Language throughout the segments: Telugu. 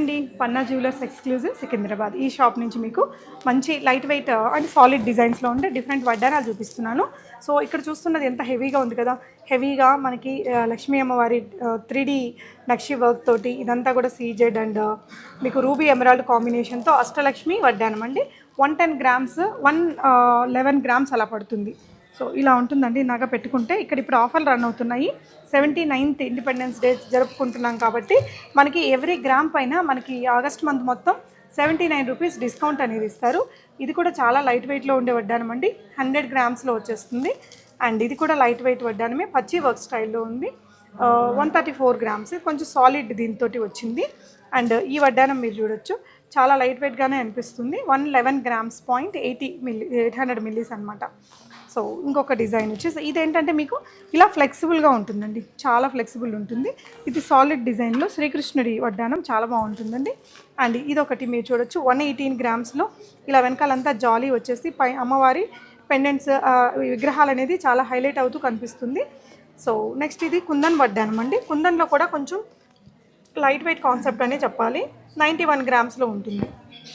అండి పన్నా జ్యువెలర్స్ ఎక్స్క్లూజివ్ సికింద్రాబాద్. ఈ షాప్ నుంచి మీకు మంచి లైట్ వెయిట్ అండ్ సాలిడ్ డిజైన్స్లో ఉండే డిఫరెంట్ వడ్డానాలు చూపిస్తున్నాను. సో ఇక్కడ చూస్తున్నది ఎంత హెవీగా ఉంది కదా? హెవీగా మనకి లక్ష్మీ అమ్మవారి త్రీ డి నక్షి వర్క్ తోటి ఇదంతా కూడా సీజెడ్ అండ్ మీకు రూబీ ఎమరాల్డ్ కాంబినేషన్తో అష్టలక్ష్మి వడ్డానం అండి. One ten grams one eleven grams అలా పడుతుంది. సో ఇలా ఉంటుందండి. నగ పెట్టుకుంటే ఇక్కడ ఇప్పుడు ఆఫర్లు రన్ అవుతున్నాయి. సెవెంటీ నైన్త్ ఇండిపెండెన్స్ డే జరుపుకుంటున్నాం కాబట్టి మనకి ఎవ్రీ గ్రామ్ పైన మనకి ఆగస్ట్ మంత్ మొత్తం సెవెంటీ నైన్ రూపీస్ డిస్కౌంట్ అనేది ఇస్తారు. ఇది కూడా చాలా లైట్ వెయిట్లో ఉండే వడ్డానం అండి. హండ్రెడ్ గ్రామ్స్లో వచ్చేస్తుంది. అండ్ ఇది కూడా లైట్ వెయిట్ వడ్డానమే. పచ్చి వర్క్ స్టైల్లో ఉంది. One thirty four grams. కొంచెం సాలిడ్ దీంతో వచ్చింది. అండ్ ఈ వడ్డానం మీరు చూడొచ్చు. చాలా లైట్ వెయిట్గానే అనిపిస్తుంది. One eleven grams point eighty milli eight hundred millis అనమాట సో ఇంకొక డిజైన్ వచ్చేసి ఇదేంటంటే మీకు ఇలా ఫ్లెక్సిబుల్గా ఉంటుందండి. చాలా ఫ్లెక్సిబుల్ ఉంటుంది. ఇది సాలిడ్ డిజైన్లో శ్రీకృష్ణుడి వడ్డానం చాలా బాగుంటుందండి. అండ్ ఇది ఒకటి మీరు చూడొచ్చు వన్ ఎయిటీన్ గ్రామ్స్లో ఇలా వెనకాలంతా జాలీ వచ్చేసి పై అమ్మవారి పెండెంట్స్ విగ్రహాలు అనేది చాలా హైలైట్ అవుతూ కనిపిస్తుంది. సో నెక్స్ట్ ఇది కుందన్ వడ్డానం అండి. కుందన్లో కూడా కొంచెం లైట్ వెయిట్ కాన్సెప్ట్ అనే చెప్పాలి. నైంటీ వన్ గ్రామ్స్లో ఉంటుంది.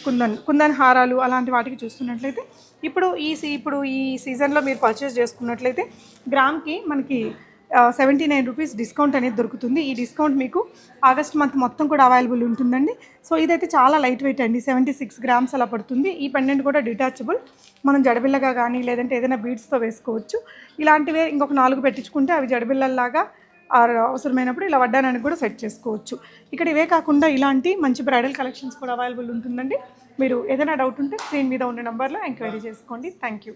కుందన్ కుందన్ హారాలు అలాంటి వాటికి చూస్తున్నట్లయితే ఇప్పుడు ఈ సీ ఇప్పుడు ఈ సీజన్లో మీరు పర్చేస్ చేసుకున్నట్లయితే గ్రామ్కి మనకి సెవెంటీ నైన్ రూపీస్ డిస్కౌంట్ అనేది దొరుకుతుంది. ఈ డిస్కౌంట్ మీకు ఆగస్ట్ మంత్ మొత్తం కూడా అవైలబుల్ ఉంటుందండి. సో ఇదైతే చాలా లైట్ వెయిట్ అండి. సెవెంటీ సిక్స్ గ్రామ్స్ అలా పడుతుంది. ఈ పెండెంట్ కూడా డిటాచబుల్ మనం జడబిల్లగా కానీ లేదంటే ఏదైనా బీడ్స్తో వేసుకోవచ్చు. ఇలాంటివే ఇంకొక నాలుగు పెట్టించుకుంటే అవి జడబిల్లల్లాగా అవసరమైనప్పుడు ఇలా వడ్డానానికి కూడా సెట్ చేసుకోవచ్చు. ఇక్కడ ఇవే కాకుండా ఇలాంటి మంచి బ్రైడల్ కలెక్షన్స్ కూడా అవైలబుల్ ఉంటుందండి. మీరు ఏదైనా డౌట్ ఉంటే స్క్రీన్ మీద ఉన్న నెంబర్లో ఎంక్వైరీ చేసుకోండి. Thank you